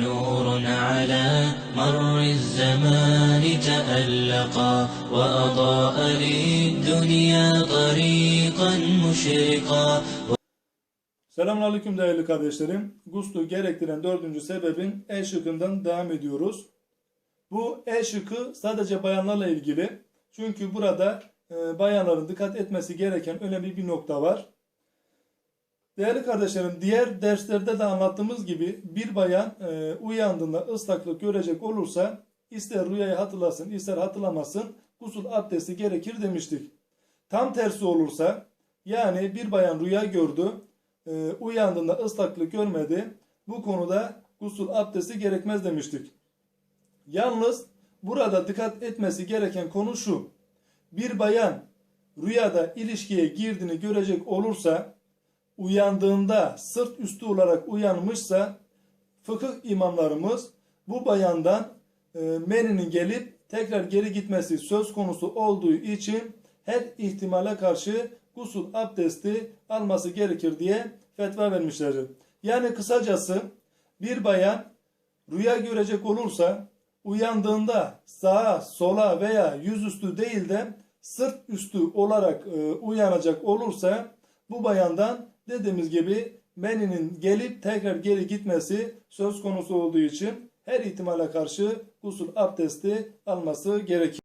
نور على مر الزمان تألقا وأضاء للدنيا طريقا مشرقا Selamünaleyküm değerli kardeşlerim. Guslu gerektiren dördüncü sebebin E şıkkından devam ediyoruz. Bu E şıkkı sadece bayanlarla ilgili. Çünkü burada e, bayanların dikkat etmesi gereken önemli bir nokta var. Değerli kardeşlerim diğer derslerde de anlattığımız gibi bir bayan e, uyandığında ıslaklık görecek olursa ister rüyayı hatırlasın ister hatırlamasın gusül abdesti gerekir demiştik. Tam tersi olursa yani bir bayan rüya gördü e, uyandığında ıslaklık görmedi bu konuda gusül abdesti gerekmez demiştik. Yalnız burada dikkat etmesi gereken konu şu. Bir bayan rüyada ilişkiye girdiğini görecek olursa uyandığında sırt üstü olarak uyanmışsa fıkıh imamlarımız bu bayandan e, meninin gelip tekrar geri gitmesi söz konusu olduğu için her ihtimale karşı gusül abdesti alması gerekir diye fetva vermişlerdir. Yani kısacası bir bayan rüya görecek olursa uyandığında sağa sola veya yüzüstü değil de sırt üstü olarak e, uyanacak olursa bu bayandan dediğimiz gibi meninin gelip tekrar geri gitmesi söz konusu olduğu için her ihtimale karşı gusül abdesti alması gerekir.